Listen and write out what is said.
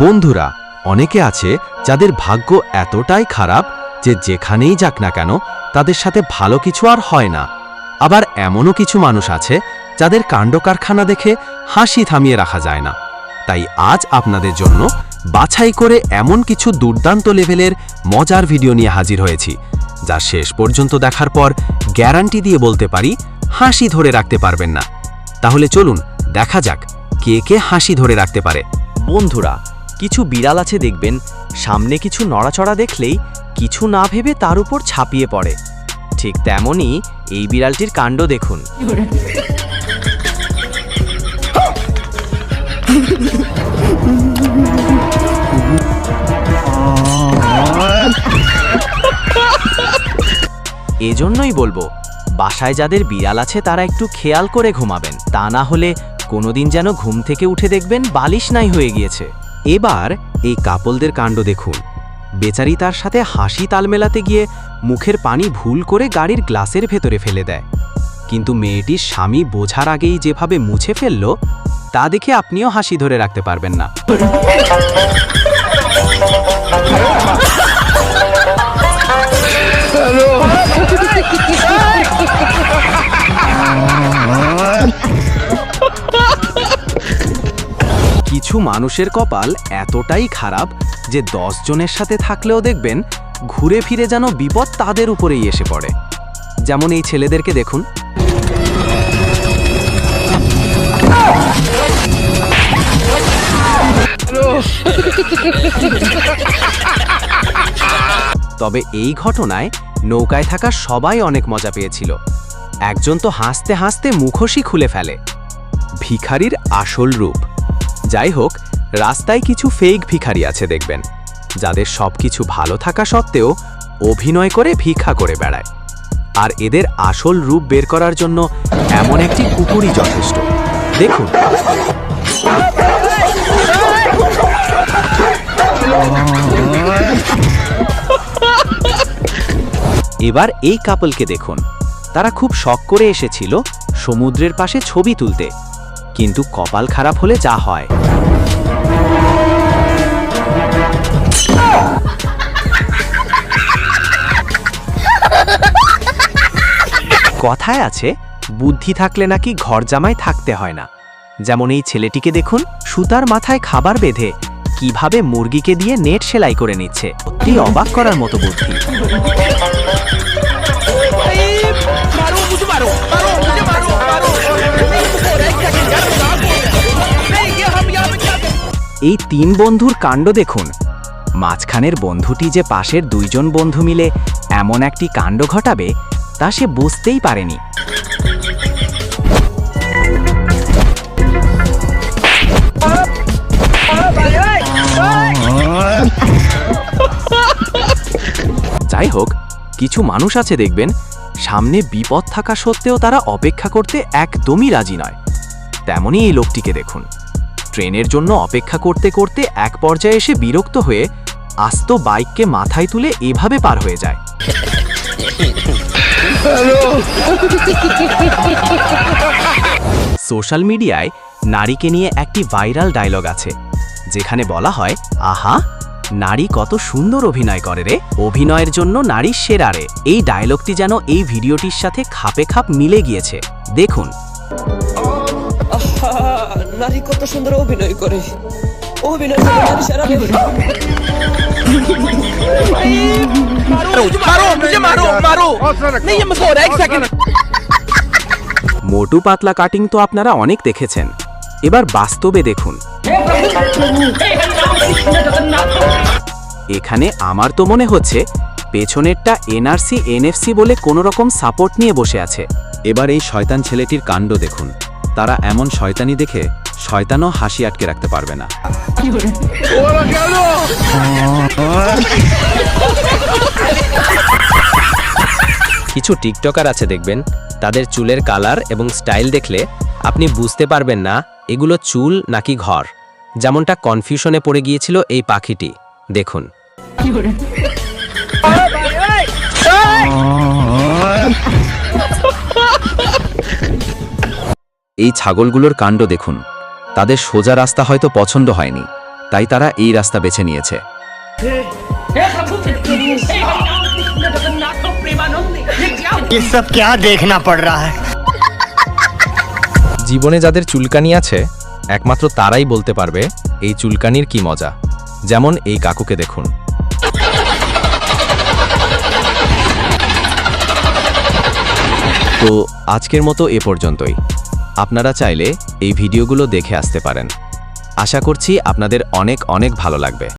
বন্ধুরা, অনেকে আছে যাদের ভাগ্য এতটাই খারাপ যে যেখানেই যাক না কেন, তাদের সাথে ভালো কিছু আর হয় না। আবার এমনও কিছু মানুষ আছে যাদের কাণ্ডকারখানা দেখে হাসি থামিয়ে রাখা যায় না। তাই আজ আপনাদের জন্য বাছাই করে এমন কিছু দুর্দান্ত লেভেলের মজার ভিডিও নিয়ে হাজির হয়েছি, যা শেষ পর্যন্ত দেখার পর গ্যারান্টি দিয়ে বলতে পারি হাসি ধরে রাখতে পারবেন না। তাহলে চলুন, দেখা যাক কে কে হাসি ধরে রাখতে পারে। বন্ধুরা কিছু বিড়াল আছে দেখবেন, সামনে কিছু নড়াচড়া দেখলেই কিছু না ভেবে তার উপর ছাপিয়ে পড়ে। ঠিক তেমনই এই বিড়ালটির কাণ্ড দেখুন। এজন্যই বলব, বাসায় যাদের বিড়াল আছে তারা একটু খেয়াল করে ঘুমাবেন। তা না হলে কোনোদিন যেন ঘুম থেকে উঠে দেখবেন বালিশ নাই হয়ে গিয়েছে। এবার এই কাপলদের কাণ্ড দেখুন। বেচারি তার সাথে হাসি তাল মেলাতে গিয়ে মুখের পানি ভুল করে গাড়ির গ্লাসের ভেতরে ফেলে দেয়। কিন্তু মেয়েটির স্বামী বোঝার আগেই যেভাবে মুছে ফেলল, তা দেখে আপনিও হাসি ধরে রাখতে পারবেন না। কিছু মানুষের কপাল এতটাই খারাপ যে দশ জনের সাথে থাকলেও দেখবেন ঘুরে ফিরে যেন বিপদ তাদের উপরেই এসে পড়ে। যেমন এই ছেলেদেরকে দেখুন। তবে এই ঘটনায় নৌকায় থাকা সবাই অনেক মজা পেয়েছিল। একজন তো হাসতে হাসতে মুখোশই খুলে ফেলে। ভিখারির আসল রূপ। যাই হোক রাস্তায় কিছু ফেক ভিখারি আছে দেখবেন, যাদের সবকিছু ভালো থাকা সত্ত্বেও অভিনয় করে ভিক্ষা করে বেড়ায়। আর এদের আসল রূপ বের করার জন্য এমন একটি কুকুরই যথেষ্ট। দেখুন। এবার এই কাপলকে দেখুন। তারা খুব শখ করে এসেছিল সমুদ্রের পাশে ছবি তুলতে। কিন্তু কপাল খারাপ হলে যা হয়। কথায় আছে, বুদ্ধি থাকলে নাকি ঘর জামায় থাকতে হয় না। যেমন এই ছেলেটিকে দেখুন, সুতার মাথায় খাবার বেঁধে কীভাবে মুরগিকে দিয়ে নেট সেলাই করে নিচ্ছে। অতি অবাক করার মতো বুদ্ধি। এই তিন বন্ধুর কাণ্ড দেখুন। মাঝখানের বন্ধুটি যে পাশের দুইজন বন্ধু মিলে এমন একটি কাণ্ড ঘটাবে, তা সে বুঝতেই পারেনি। যাই হোক, কিছু মানুষ আছে দেখবেন, সামনে বিপদ থাকা সত্ত্বেও তারা অপেক্ষা করতে একদমই রাজি নয়। তেমনই এই লোকটিকে দেখুন। ট্রেনের জন্য অপেক্ষা করতে করতে এক পর্যায়ে এসে বিরক্ত হয়ে আস্ত বাইককে মাথায় তুলে এভাবে পার হয়ে যায়। সোশ্যাল মিডিয়ায় নারীকে নিয়ে একটি ভাইরাল ডায়লগ আছে, যেখানে বলা হয়, আহা, নারী কত সুন্দর অভিনয় করে রে। অভিনয়ের জন্য নারী সেরা রে। এই ডায়লগটি যেন এই ভিডিওটির সাথে খাপে খাপ মিলে গিয়েছে। দেখুন। নারী কত সুন্দর অভিনয় করে। অভিনয় করে নারী সারা মোটু পাতলা কাটিং তো আপনারা অনেক দেখেছেন। এবার বাস্তবে দেখুন। এখানে আমার তো মনে হচ্ছে পেছনেরটা এনআরসি এনএফসি বলে কোনো রকম সাপোর্ট নিয়ে বসে আছে। এবার এই শয়তান ছেলেটির কাণ্ড দেখুন। তারা এমন শয়তানি দেখে শয়তানও হাসি আটকে রাখতে পারবে না। কিছু টিকটকার আছে দেখবেন, তাদের চুলের কালার এবং স্টাইল দেখলে আপনি বুঝতে পারবেন না, এগুলো চুল নাকি ঘর। যেমনটা কনফিউশনে পড়ে গিয়েছিল এই পাখিটি। দেখুন। এই ছাগলগুলোর কাণ্ড দেখুন। তাদের সোজা রাস্তা হয়তো পছন্দ হয়নি তাই তারা এই রাস্তা বেছে নিয়েছে। জীবনে যাদের চুলকানি আছে একমাত্র তারাই বলতে পারবে এই চুলকানির কি মজা। যেমন এই কাকুকে দেখুন। তো আজকের মতো এ পর্যন্তই। আপনারা চাইলে এই ভিডিওগুলো দেখে আসতে পারেন। আশা করছি আপনাদের অনেক অনেক ভালো লাগবে।